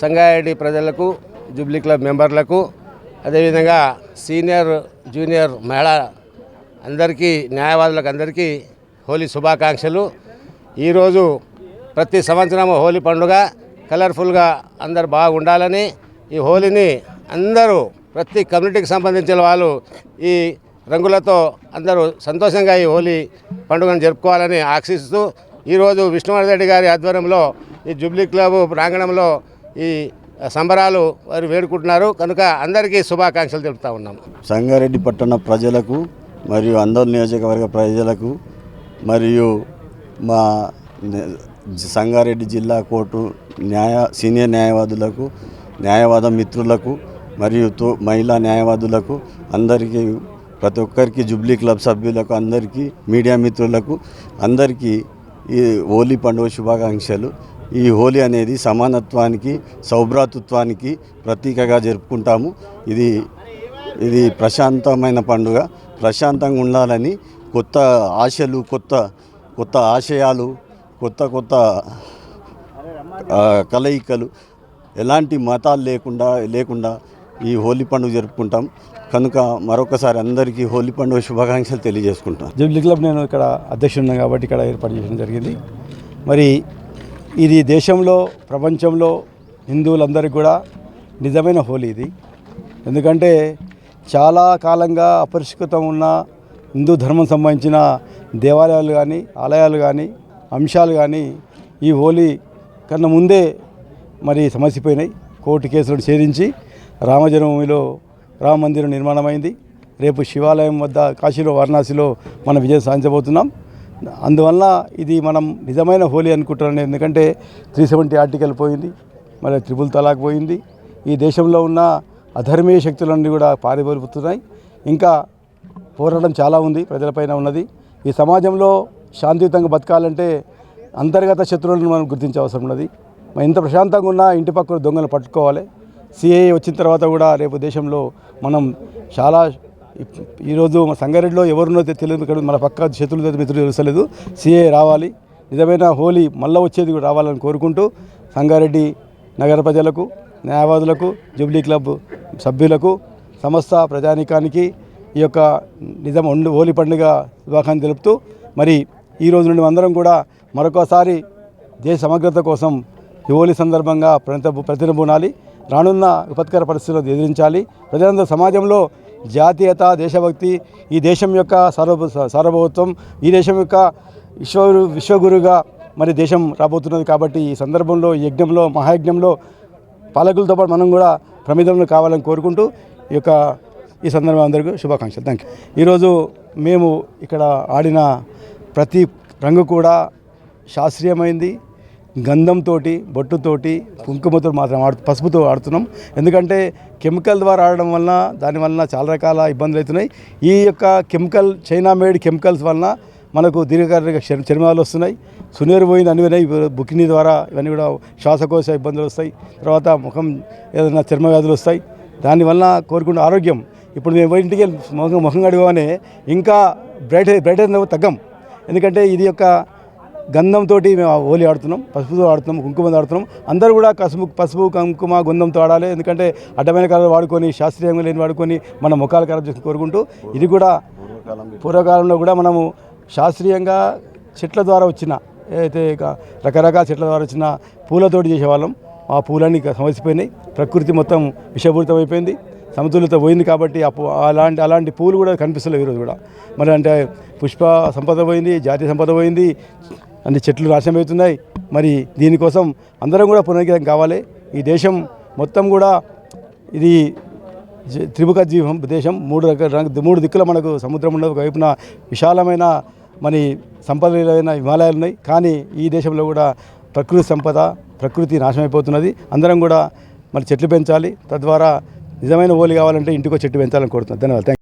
సంగారెడ్డి ప్రజలకు Jubilee club మెంబర్లకు అదేవిధంగా senior junior మహిళ అందరికీ న్యాయవాదులకు అందరికీ హోలీ శుభాకాంక్షలు. ఈరోజు ప్రతి సంవత్సరం హోలీ పండుగ కలర్ఫుల్గా అందరు బాగుండాలని ఈ హోలీని అందరూ ప్రతి కమ్యూనిటీకి సంబంధించిన వాళ్ళు ఈ రంగులతో అందరూ సంతోషంగా ఈ హోలీ పండుగను జరుపుకోవాలని ఆశిస్తూ ఈరోజు విష్ణువర్ధన్ రెడ్డి గారి ఆధ్వర్యంలో ఈ జూబ్లీ క్లబ్ ప్రాంగణంలో ఈ సంబరాలు వారు వేడుకుంటున్నారు. కనుక అందరికీ శుభాకాంక్షలు తెలుపుతా ఉన్నాం. సంగారెడ్డి పట్టణ ప్రజలకు మరియు అందరు నియోజకవర్గ ప్రజలకు మరియు మా సంగారెడ్డి జిల్లా కోర్టు న్యాయ సీనియర్ న్యాయవాదులకు న్యాయవాద మిత్రులకు మరియు తో మహిళా న్యాయవాదులకు అందరికీ ప్రతి ఒక్కరికి జుబ్లీ క్లబ్ సభ్యులకు అందరికీ మీడియా మిత్రులకు అందరికీ ఈ హోలీ పండుగ శుభాకాంక్షలు. ఈ హోలీ అనేది సమానత్వానికి సౌభ్రాతృత్వానికి ప్రతీకగా జరుపుకుంటాము. ఇది ఇది ప్రశాంతమైన పండుగ. ప్రశాంతంగా ఉండాలని కొత్త ఆశలు కొత్త కొత్త ఆశయాలు కొత్త కొత్త కలయికలు ఎలాంటి మతాలు లేకుండా లేకుండా ఈ హోలీ పండుగ జరుపుకుంటాం. కనుక మరొకసారి అందరికీ హోలీ పండుగ శుభాకాంక్షలు తెలియజేసుకుంటాం జూబ్లీ క్లబ్ నేను ఇక్కడ అధ్యక్షుడిని కాబట్టి ఇక్కడ ఏర్పాటు చేయడం జరిగింది. మరి ఇది దేశంలో ప్రపంచంలో హిందువులందరికీ కూడా నిజమైన హోలీ ఇది. ఎందుకంటే చాలా కాలంగా అపరిష్కృతం ఉన్న హిందూ ధర్మం సంబంధించిన దేవాలయాలు కానీ ఆలయాలు కానీ అంశాలు కానీ ఈ హోలీ కన్నా ముందే మరి సమసిపోయినాయి. కోర్టు కేసులను ఛేదించి రామజన్మభూమిలో రామ మందిరం నిర్మాణమైంది. రేపు శివాలయం వద్ద కాశీలో వారణాసిలో మనం విజయం సాధించబోతున్నాం. అందువల్ల ఇది మనం నిజమైన హోలీ అనుకుంటున్నాను. ఎందుకంటే త్రీ సెవెంటీ ఆర్టికల్ పోయింది మరి త్రిపుల్ తలాక్ పోయింది. ఈ దేశంలో ఉన్న అధర్మీయ శక్తులన్నీ కూడా పారిపోతున్నాయి ఇంకా పోరాటం చాలా ఉంది ప్రజలపైన ఉన్నది. ఈ సమాజంలో శాంతియుతంగా బతకాలంటే అంతర్గత శత్రువులను మనం గుర్తించే అవసరం ఉన్నది. మనం ఎంత ప్రశాంతంగా ఉన్నా ఇంటి పక్కన దొంగలు పట్టుకోవాలి. సిఏఏ వచ్చిన తర్వాత కూడా రేపు దేశంలో మనం చాలా ఈరోజు మా సంగారెడ్డిలో ఎవరున్నో తెలియదు ఇక్కడ మన పక్క శత్రువులు మిత్రులు తెలుసలేదు సీఏ రావాలి. నిజమైన హోలీ మళ్ళీ వచ్చేది కూడా రావాలని కోరుకుంటూ సంగారెడ్డి నగర ప్రజలకు న్యాయవాదులకు జూబ్లీ క్లబ్ సభ్యులకు సమస్త ప్రజానీకానికి ఈ యొక్క నిజం ఉండి హోలీ పండుగ శుభాకాంక్షలు తెలుపుతూ మరి ఈ రోజు నుండి అందరం కూడా మరొకసారి దేశ సమగ్రత కోసం ఈ హోలీ సందర్భంగా ప్రతి ప్రతినబూనాలి రానున్న విపత్కర పరిస్థితులను ఎదిరించాలి. ప్రజలందరూ సమాజంలో జాతీయత దేశభక్తి ఈ దేశం యొక్క సార్వ సార్వభౌత్వం ఈ దేశం యొక్క విశ్వ విశ్వగురుగా మరి దేశం రాబోతున్నది కాబట్టి ఈ సందర్భంలో ఈ యజ్ఞంలో మహాయజ్ఞంలో పాలకులతో పాటు మనం కూడా ప్రమిదంలో కావాలని కోరుకుంటూ ఈ యొక్క ఈ సందర్భం అందరికీ శుభాకాంక్షలు. Thank you. ఈరోజు మేము ఇక్కడ ఆడిన ప్రతి రంగు కూడా శాస్త్రీయమైంది. గంధంతోటి బొట్టుతోటి కుంకుమతో మాత్రం ఆడు పసుపుతో ఆడుతున్నాం. ఎందుకంటే కెమికల్ ద్వారా ఆడడం వలన దాని వలన చాలా రకాల ఇబ్బందులు అవుతున్నాయి. ఈ యొక్క కెమికల్ చైనా మేడ్ కెమికల్స్ వలన మనకు దీర్ఘకాలిక చర్మాలు వస్తున్నాయి. సునీరు పోయింది అన్ని వినాయి బుకినీ ద్వారా ఇవన్నీ కూడా శ్వాసకోశ ఇబ్బందులు వస్తాయి. తర్వాత ముఖం ఏదైనా చర్మ వ్యాధులు వస్తాయి. దానివల్ల కోరుకున్న ఆరోగ్యం. ఇప్పుడు మేము ఇంటికి వెళ్ళి ముఖం ముఖం కడుగుగానే ఇంకా బ్రైట్ బ్రైట్ తగ్గం. ఎందుకంటే ఇది యొక్క గంధంతో మేము హోలీ ఆడుతున్నాం పసుపుతో ఆడుతున్నాం కుంకుమతో ఆడుతున్నాం. అందరూ కూడా పసుపు పసుపు కుంకుమ గంధంతో ఆడాలి. ఎందుకంటే అడ్డమైన కలర్ వాడుకొని శాస్త్రీయంగా లేని వాడుకొని మన ముఖాలు ఖరాబ్ చేసుకుని కోరుకుంటూ ఇది కూడా పూర్వకాలంలో కూడా మనము శాస్త్రీయంగా చెట్ల ద్వారా వచ్చిన అయితే రకరకాల చెట్ల ద్వారా వచ్చిన పూలతోటి చేసేవాళ్ళం. ఆ పూలన్నీ సమసిపోయినాయి. ప్రకృతి మొత్తం విషపూరితం అయిపోయింది. సమతుల్యత పోయింది కాబట్టి ఆ పూ- అలాంటి అలాంటి పూలు కూడా కనిపిస్తలేవు ఈరోజు కూడా. మరి అంటే పుష్ప సంపద పోయింది జాతీయ సంపద పోయింది అన్ని చెట్లు నాశనం అవుతున్నాయి. మరి దీనికోసం అందరం కూడా పునర్గతం కావాలి. ఈ దేశం మొత్తం కూడా ఇది త్రిముఖ జీవం దేశం. మూడు రకాల మూడు దిక్కుల మనకు సముద్రం ఉండదు ఒకవైపున విశాలమైన మరి సంపదలైన హిమాలయాలు ఉన్నాయి. కానీ ఈ దేశంలో కూడా ప్రకృతి సంపద ప్రకృతి నాశనమైపోతున్నది. అందరం కూడా మరి చెట్లు పెంచాలి. తద్వారా నిజమైన ఓలి కావాలంటే ఇంటికో చెట్టు పెంచాలని కోరుతున్నాను. ధన్యవాదాలు.